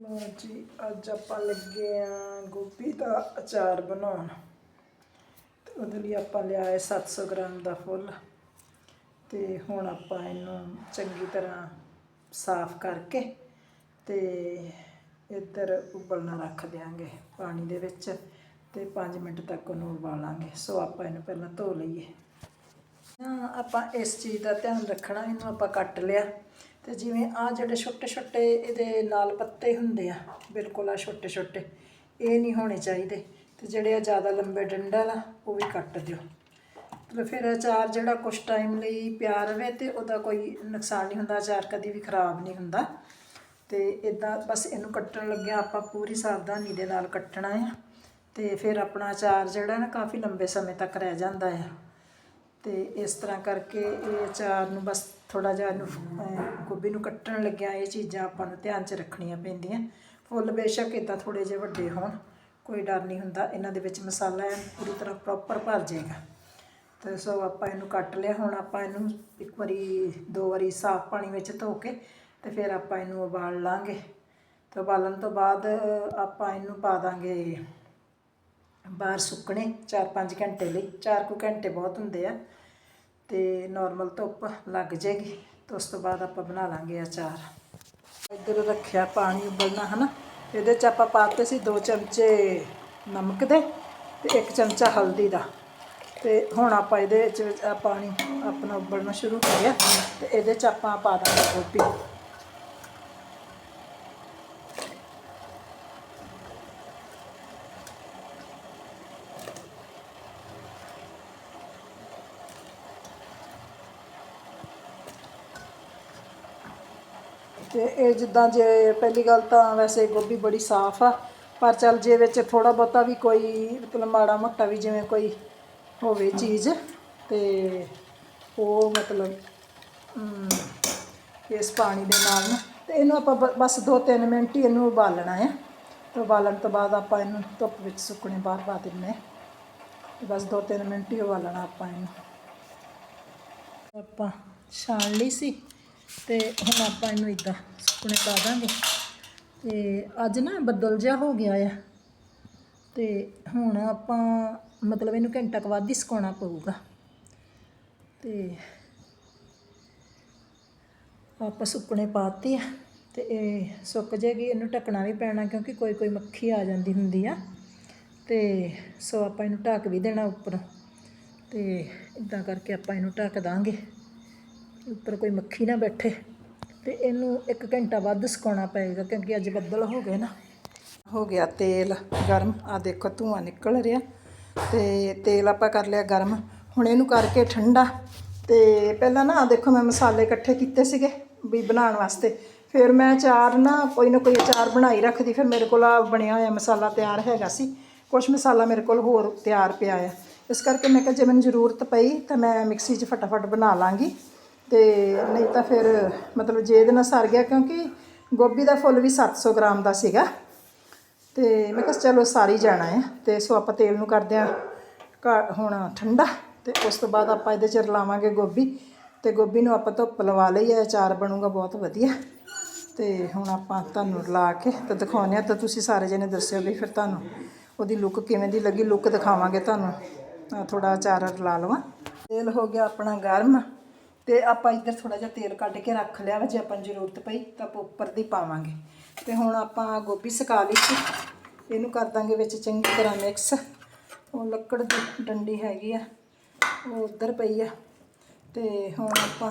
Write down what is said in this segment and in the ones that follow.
ਲਓ ਜੀ, ਅੱਜ ਆਪਾਂ ਲੱਗੇ ਆ ਗੋਭੀ ਦਾ ਅਚਾਰ ਬਣਾਉਣ। ਤੇ ਉਹਦੇ ਲਈ ਆਪਾਂ ਲਿਆ ਹੈ 700 ਗ੍ਰਾਮ ਦਾ ਫੁੱਲ। ਤੇ ਹੁਣ ਆਪਾਂ ਇਹਨੂੰ ਚੰਗੀ ਤਰ੍ਹਾਂ ਸਾਫ਼ ਕਰਕੇ ਤੇ ਇੱਧਰ ਉਬਲਣਾ ਰੱਖ ਦਿਆਂਗੇ ਪਾਣੀ ਦੇ ਵਿੱਚ ਤੇ 5 ਮਿੰਟ ਤੱਕ ਉਹਨੂੰ ਉਬਾਲਾਂਗੇ। ਸੋ ਆਪਾਂ ਇਹਨੂੰ ਪਹਿਲਾਂ ਧੋ ਲਈਏ। ਹਾਂ, ਆਪਾਂ ਇਸ ਚੀਜ਼ ਦਾ ਧਿਆਨ ਰੱਖਣਾ, ਇਹਨੂੰ ਆਪਾਂ ਕੱਟ ਲਿਆ। ਤੇ ਜਿਵੇਂ ਆ ਜਿਹੜੇ ਛੋਟੇ ਛੋਟੇ ਇਹਦੇ ਨਾਲ ਪੱਤੇ ਹੁੰਦੇ ਆ, ਬਿਲਕੁਲ ਆ ਛੋਟੇ ਛੋਟੇ, ਇਹ ਨਹੀਂ ਹੋਣੇ ਚਾਹੀਦੇ। ਤੇ ਜਿਹੜੇ ਆ ਜ਼ਿਆਦਾ ਲੰਬੇ ਡੰਡਲ ਆ, ਉਹ ਵੀ ਕੱਟ ਦਿਓ। ਤੇ ਫਿਰ ਅਚਾਰ ਜਿਹੜਾ ਕੁਝ ਟਾਈਮ ਲਈ ਪਿਆ ਰਵੇ ਤੇ ਉਹਦਾ ਕੋਈ ਨੁਕਸਾਨ ਨਹੀਂ ਹੁੰਦਾ, ਅਚਾਰ ਕਦੀ ਵੀ ਖਰਾਬ ਨਹੀਂ ਹੁੰਦਾ। ਤੇ ਇਦਾਂ ਬਸ ਇਹਨੂੰ ਕੱਟਣ ਲੱਗਿਆ, ਆਪਾਂ ਪੂਰੀ ਸਾਵਧਾਨੀ ਦੇ ਨਾਲ ਕੱਟਣਾ ਆ। ਤੇ ਫਿਰ ਆਪਣਾ ਅਚਾਰ ਜਿਹੜਾ ਨਾ ਕਾਫੀ ਲੰਬੇ ਸਮੇਂ ਤੱਕ ਰਹਿ ਜਾਂਦਾ ਆ। ਤੇ ਇਸ ਤਰ੍ਹਾਂ ਕਰਕੇ ਇਹ ਅਚਾਰ ਨੂੰ ਬਸ ਥੋੜਾ ਜਿਹਾ ਇਹਨੂੰ ਗੋਭੀ ਨੂੰ ਕੱਟਣ ਲੱਗਿਆ ਇਹ ਚੀਜ਼ਾਂ ਆਪਾਂ ਨੂੰ ਧਿਆਨ 'ਚ ਰੱਖਣੀਆਂ ਪੈਂਦੀਆਂ। ਫੁੱਲ ਬੇਸ਼ੱਕ ਇਦਾਂ ਥੋੜੇ ਜਿਹੇ ਵੱਡੇ ਹੋਣ, ਕੋਈ ਡਰ ਨਹੀਂ ਹੁੰਦਾ, ਇਹਨਾਂ ਦੇ ਵਿੱਚ ਮਸਾਲਾ ਐਨ ਪੂਰੀ ਤਰ੍ਹਾਂ ਪ੍ਰੋਪਰ ਭਰ ਜਾਏਗਾ। ਤੇ ਸੋ ਆਪਾਂ ਇਹਨੂੰ ਕੱਟ ਲਿਆ, ਹੁਣ ਆਪਾਂ ਇਹਨੂੰ ਇੱਕ ਵਾਰੀ, ਦੋ ਵਾਰੀ ਸਾਫ਼ ਪਾਣੀ ਵਿੱਚ ਧੋ ਕੇ ਤੇ ਫਿਰ ਆਪਾਂ ਇਹਨੂੰ ਉਬਾਲ ਲਾਂਗੇ। ਤੇ ਉਬਾਲਣ ਤੋਂ ਬਾਅਦ ਆਪਾਂ ਇਹਨੂੰ ਪਾ ਦਾਂਗੇ ਬਾਹਰ ਸੁੱਕਣੇ 4-5 ਘੰਟੇ ਲਈ। 4 ਕੁ ਘੰਟੇ ਬਹੁਤ ਹੁੰਦੇ ਆ ਤੇ ਨਾਰਮਲ ਧੁੱਪ ਲੱਗ ਜੇਗੀ ਤੇ ਉਸ ਤੋਂ ਬਾਅਦ ਆਪਾਂ ਬਣਾ ਲਾਂਗੇ ਅਚਾਰ। ਇੱਧਰ ਰੱਖਿਆ ਪਾਣੀ ਉਬਲਣਾ, ਹਨਾ? ਇਹਦੇ ਚ ਆਪਾਂ ਪਾਤੇ ਸੀ 2 ਚਮਚੇ ਨਮਕ ਦੇ ਤੇ 1 ਚਮਚਾ ਹਲਦੀ ਦਾ। ਤੇ ਹੁਣ ਆਪਾਂ ਇਹਦੇ ਵਿੱਚ ਪਾਣੀ ਆਪਣਾ ਉਬਲਣਾ ਸ਼ੁਰੂ ਹੋ ਗਿਆ ਤੇ ਇਹਦੇ ਚ ਆਪਾਂ ਪਾ ਦਾਂਗੇ ਗੋਭੀ। ਤੇ ਇਹ ਜਿੱਦਾਂ ਜੇ ਪਹਿਲੀ ਗੱਲ ਤਾਂ ਵੈਸੇ ਗੋਭੀ ਬੜੀ ਸਾਫ਼ ਆ, ਪਰ ਚੱਲ ਜੇ ਵਿੱਚ ਥੋੜਾ ਬਹੁਤਾ ਵੀ ਕੋਈ ਮਤਲਬ ਮਾੜਾ ਮੋਟਾ ਵੀ ਜਿਵੇਂ ਕੋਈ ਹੋਵੇ ਚੀਜ਼ ਤੇ ਉਹ ਮਤਲਬ ਇਸ ਪਾਣੀ ਦੇ ਨਾਲ ਨਾ, ਤੇ ਇਹਨੂੰ ਆਪਾਂ ਬ- ਬਸ 2-3 ਮਿੰਟ ਹੀ ਇਹਨੂੰ ਉਬਾਲਣਾ ਹੈ। ਤੇ ਉਬਾਲਣ ਤੋਂ ਬਾਅਦ ਆਪਾਂ ਇਹਨੂੰ ਧੁੱਪ ਵਿੱਚ ਸੁੱਕਣੇ ਬਾਹਰ ਪਾ ਦਿੰਨੇ ਬਸ 2-3 ਮਿੰਟ ਹੀ ਉਬਾਲਣਾ ਆਪਾਂ ਇਹਨੂੰ। ਆਪਾਂ ਛਾਣ ਲਈ ਸੀ। ਤੇ ਹੁਣ ਆਪਾਂ ਇਹਨੂੰ ਇਦਾਂ ਸੁੱਕਣੇ ਪਾ ਦਾਂਗੇ। ਤੇ ਅੱਜ ਨਾ ਬੱਦਲ ਜਿਹਾ ਹੋ ਗਿਆ ਆ। ਤੇ ਹੁਣ ਆਪਾਂ ਮਤਲਬ ਇਹਨੂੰ ਘੰਟਾ ਕੁ ਬਾਅਦ ਹੀ ਸੁਕਾਉਣਾ ਪਊਗਾ। ਤੇ ਆਪਾਂ ਸੁੱਕਣੇ ਪਾਤੇ ਆ ਤੇ ਇਹ ਸੁੱਕ ਜਾਏਗੀ ਇਹਨੂੰ ਢੱਕਣਾ ਵੀ ਪੈਣਾ ਕਿਉਂਕਿ ਕੋਈ ਕੋਈ ਮੱਖੀ ਆ ਜਾਂਦੀ ਹੁੰਦੀ ਆ। ਤੇ ਸੋ ਆਪਾਂ ਇਹਨੂੰ ਢੱਕ ਵੀ ਦੇਣਾ ਉੱਪਰੋਂ। ਤੇ ਇਦਾਂ ਕਰਕੇ ਆਪਾਂ ਇਹਨੂੰ ਢੱਕ ਦਾਂਗੇ। ਉੱਪਰ ਕੋਈ ਮੱਖੀ ਨਾ ਬੈਠੇ ਤੇ ਇਹਨੂੰ 1 ਘੰਟਾ ਵੱਧ ਸੁਕਾਉਣਾ ਪਏਗਾ ਕਿਉਂਕਿ ਅੱਜ ਬੱਦਲ ਹੋ ਗਏ ਨਾ। ਹੋ ਗਿਆ ਤੇਲ ਗਰਮ। ਆ ਦੇਖੋ ਧੂਆਂ ਨਿਕਲ ਰਿਹਾ ਤੇ ਤੇਲ ਆਪਾਂ ਕਰ ਲਿਆ ਗਰਮ। ਹੁਣ ਇਹਨੂੰ ਕਰਕੇ ਠੰਡਾ ਤੇ ਪਹਿਲਾਂ ਨਾ ਆ ਦੇਖੋ ਮੈਂ ਮਸਾਲੇ ਇਕੱਠੇ ਕੀਤੇ ਸੀਗੇ ਵੀ ਬਣਾਉਣ ਵਾਸਤੇ। ਫਿਰ ਮੈਂ ਅਚਾਰ ਨਾ ਕੋਈ ਨਾ ਕੋਈ ਅਚਾਰ ਬਣਾਈ ਰੱਖਦੀ। ਫਿਰ ਮੇਰੇ ਕੋਲ ਆ ਬਣਿਆ ਹੋਇਆ ਮਸਾਲਾ ਤਿਆਰ ਹੈਗਾ ਸੀ। ਕੁਝ ਮਸਾਲਾ ਮੇਰੇ ਕੋਲ ਹੋਰ ਤਿਆਰ ਪਿਆ ਆ। ਇਸ ਕਰਕੇ ਮੈਂ ਕਿਹਾ ਜੇ ਮੈਨੂੰ ਜ਼ਰੂਰਤ ਪਈ ਤਾਂ ਮੈਂ ਮਿਕਸੀ 'ਚ ਫਟਾਫਟ ਬਣਾ ਲਾਂਗੀ। ਤੇ ਨਹੀਂ ਤਾਂ ਫਿਰ ਮਤਲਬ ਜੇ ਇਹਦੇ ਨਾਲ ਸਰ ਗਿਆ, ਕਿਉਂਕਿ ਗੋਭੀ ਦਾ ਫੁੱਲ ਵੀ 700 ਗ੍ਰਾਮ ਦਾ ਸੀਗਾ। ਤੇ ਮੈਂ ਕਿਹਾ ਚਲੋ ਸਾਰੀ ਜਾਣਾ ਹੈ ਤੇ ਸੋ ਆਪਾਂ ਤੇਲ ਨੂੰ ਕਰਦੇ ਆ ਹੁਣ ਠੰਡਾ ਤੇ ਉਸ ਤੋਂ ਬਾਅਦ ਆਪਾਂ ਇਹਦੇ ਚ ਰਲਾਵਾਂਗੇ ਗੋਭੀ। ਤੇ ਗੋਭੀ ਨੂੰ ਆਪਾਂ ਧੁੱਪ ਲਵਾ ਲਈ ਹੈ, ਅਚਾਰ ਬਣੂਗਾ ਬਹੁਤ ਵਧੀਆ। ਤੇ ਹੁਣ ਆਪਾਂ ਤੁਹਾਨੂੰ ਰਲਾ ਕੇ ਤੇ ਦਿਖਾਉਂਦੇ ਆ ਤਾਂ ਤੁਸੀਂ ਸਾਰੇ ਜਣੇ ਦੱਸਿਓ ਵੀ ਫਿਰ ਤੁਹਾਨੂੰ ਉਹਦੀ ਲੁੱਕ ਕਿਵੇਂ ਦੀ ਲੱਗੀ। ਲੁੱਕ ਦਿਖਾਵਾਂਗੇ ਤੁਹਾਨੂੰ। ਥੋੜਾ ਅਚਾਰ ਰਲਾ ਲਵਾਂ। ਤੇਲ ਹੋ ਗਿਆ ਆਪਣਾ ਗਰਮ। ਤੇ ਆਪਾਂ ਇੱਧਰ ਥੋੜਾ ਜਿਹਾ ਤੇਲ ਕੱਢ ਕੇ ਰੱਖ ਲਿਆ ਵਾ, ਜੇ ਆਪਾਂ ਨੂੰ ਜ਼ਰੂਰਤ ਪਈ ਤਾਂ ਆਪਾਂ ਉੱਪਰ ਦੀ ਪਾਵਾਂਗੇ। ਤੇ ਹੁਣ ਆਪਾਂ ਗੋਭੀ ਸੁਕਾ ਲਈ ਸੀ। ਇਹਨੂੰ ਕਰ ਦਾਂਗੇ ਵਿੱਚ ਚੰਗੀ ਤਰ੍ਹਾਂ ਮਿਕਸ ਉਹ ਲੱਕੜ ਦੀ ਡੰਡੀ ਹੈਗੀ ਆ, ਉਹ ਉੱਧਰ ਪਈ ਆ। ਤੇ ਹੁਣ ਆਪਾਂ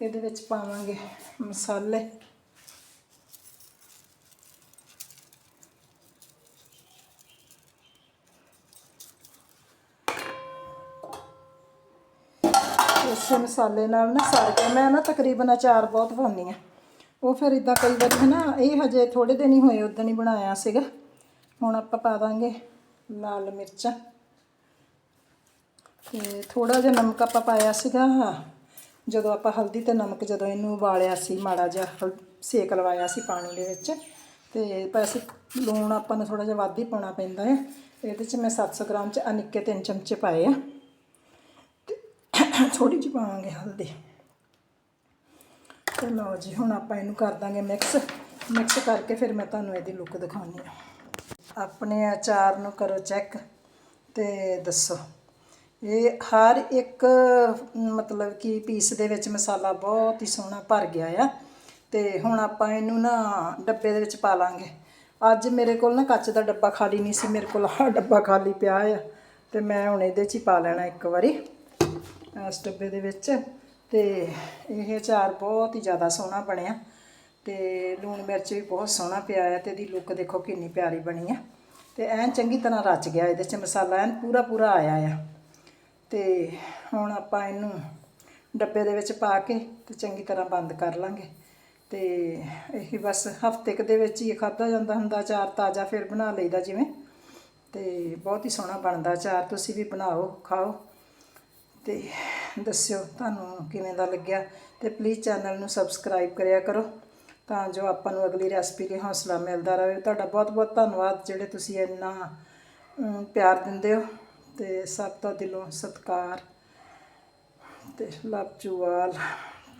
ਇਹਦੇ ਵਿੱਚ ਪਾਵਾਂਗੇ ਮਸਾਲੇ। ਇਸੇ ਮਸਾਲੇ ਨਾਲ ਨਾ ਸਰ ਗਿਆ। ਮੈਂ ਨਾ ਤਕਰੀਬਨ ਅਚਾਰ ਬਹੁਤ ਪਾਉਂਦੀ ਆ ਉਹ ਫਿਰ ਇਦਾਂ ਕਈ ਵਾਰੀ ਹੈ ਨਾ ਇਹ ਹਜੇ ਥੋੜੇ ਦਿਨ ਹੀ ਹੋਏ ਉਦੋਂ ਹੀ ਬਣਾਇਆ ਸੀਗਾ। ਹੁਣ ਆਪਾਂ ਪਾ ਦਾਂਗੇ ਲਾਲ ਮਿਰਚਾਂ। ਤੇ ਥੋੜਾ ਜਿਹਾ ਨਮਕ ਆਪਾਂ ਪਾਇਆ ਸੀਗਾ। ਜਦੋਂ ਆਪਾਂ ਹਲਦੀ ਤੇ ਨਮਕ ਜਦੋਂ ਇਹਨੂੰ ਉਬਾਲਿਆ ਸੀ, ਮਾੜਾ ਜਿਹਾ ਹਲ- ਸੇਕ ਲਵਾਇਆ ਸੀ ਪਾਣੀ ਦੇ ਵਿੱਚ। ਤੇ ਪੈਸੇ ਲੂਣ ਆਪਾਂ ਨੂੰ ਥੋੜਾ ਜਿਹਾ ਵੱਧ ਹੀ ਪਾਉਣਾ ਪੈਂਦਾ ਹੈ। ਇਹਦੇ 'ਚ ਮੈਂ 700 ਗ੍ਰਾਮ 'ਚ ਅਨਿੱਕੇ ਤਿੰਨ ਚਮਚੇ ਪਾਏ ਆ। ਥੋੜੀ ਜਿਹੀ ਪਾਵਾਂਗੇ ਹਲਦੀ। ਤੇ ਲਓ ਜੀ, ਹੁਣ ਆਪਾਂ ਇਹਨੂੰ ਕਰ ਦਾਂਗੇ ਮਿਕਸ ਮਿਕਸ ਕਰਕੇ ਫਿਰ ਮੈਂ ਤੁਹਾਨੂੰ ਇਹਦੀ ਲੁੱਕ ਦਿਖਾਉਣੀ ਆ। ਆਪਣੇ ਅਚਾਰ ਨੂੰ ਕਰੋ ਚੈੱਕ ਤੇ ਦੱਸੋ। ਇਹ ਹਰ ਇੱਕ, ਮਤਲਬ ਕਿ ਪੀਸ ਦੇ ਵਿੱਚ ਮਸਾਲਾ ਬਹੁਤ ਹੀ ਸੋਹਣਾ ਭਰ ਗਿਆ ਆ। ਤੇ ਹੁਣ ਆਪਾਂ ਇਹਨੂੰ ਨਾ ਡੱਬੇ ਦੇ ਵਿੱਚ ਪਾ ਲਾਂਗੇ। ਅੱਜ ਮੇਰੇ ਕੋਲ ਨਾ ਕੱਚ ਦਾ ਡੱਬਾ ਖਾਲੀ ਨਹੀਂ ਸੀ, ਮੇਰੇ ਕੋਲ ਆਹ ਡੱਬਾ ਖਾਲੀ ਪਿਆ ਆ। ਤੇ ਮੈਂ ਹੁਣ ਇਹਦੇ 'ਚ ਹੀ ਪਾ ਲੈਣਾ ਇੱਕ ਵਾਰੀ। ਇਸ ਡੱਬੇ ਦੇ ਵਿੱਚ ਤੇ ਇਹ ਅਚਾਰ ਬਹੁਤ ਹੀ ਜ਼ਿਆਦਾ ਸੋਹਣਾ ਬਣਿਆ ਤੇ ਲੂਣ ਮਿਰਚ ਵੀ ਬਹੁਤ ਸੋਹਣਾ ਪਿਆ ਆ ਤੇ ਇਹਦੀ ਲੁੱਕ ਦੇਖੋ ਕਿੰਨੀ ਪਿਆਰੀ ਬਣੀ ਆ ਤੇ ਐਨ ਚੰਗੀ ਤਰ੍ਹਾਂ ਰਚ ਗਿਆ ਇਹਦੇ 'ਚ ਮਸਾਲਾ, ਐਨ ਪੂਰਾ ਪੂਰਾ ਆਇਆ ਆ। ਤੇ ਹੁਣ ਆਪਾਂ ਇਹਨੂੰ ਡੱਬੇ ਦੇ ਵਿੱਚ ਪਾ ਕੇ ਤੇ ਚੰਗੀ ਤਰ੍ਹਾਂ ਬੰਦ ਕਰ ਲਾਂਗੇ ਤੇ ਇਹ ਬਸ ਹਫ਼ਤੇ ਕੁ ਦੇ ਵਿੱਚ ਹੀ ਖਾਧਾ ਜਾਂਦਾ ਹੁੰਦਾ, ਅਚਾਰ ਤਾਜ਼ਾ ਫਿਰ ਬਣਾ ਲਈਦਾ ਜਿਵੇਂ ਤੇ ਬਹੁਤ ਹੀ ਸੋਹਣਾ ਬਣਦਾ, ਅਚਾਰ ਤੁਸੀਂ ਵੀ ਬਣਾਓ, ਖਾਓ। ਤੇ ਦੱਸਿਓ ਤੁਹਾਨੂੰ ਕਿਵੇਂ ਦਾ ਲੱਗਿਆ ਤੇ ਪਲੀਜ਼ ਚੈਨਲ ਨੂੰ ਸਬਸਕ੍ਰਾਈਬ ਕਰਿਆ ਕਰੋ ਤਾਂ ਜੋ ਆਪਾਂ ਨੂੰ ਅਗਲੀ ਰੈਸਪੀ ਲਈ ਹੌਸਲਾ ਮਿਲਦਾ ਰਹੇ। ਤੁਹਾਡਾ ਬਹੁਤ ਬਹੁਤ ਧੰਨਵਾਦ ਜਿਹੜੇ ਤੁਸੀਂ ਇੰਨਾ ਪਿਆਰ ਦਿੰਦੇ ਹੋ ਤੇ ਸਭ ਤੋਂ ਦਿਲੋਂ ਸਤਿਕਾਰ ਤੇ ਲਵ ਯੂ ਆਲ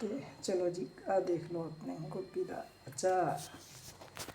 ਤੇ ਚਲੋ ਜੀ ਆ ਦੇਖ ਲਓ ਆਪਣੇ ਗੋਭੀ ਦਾ ਅਚਾਰ।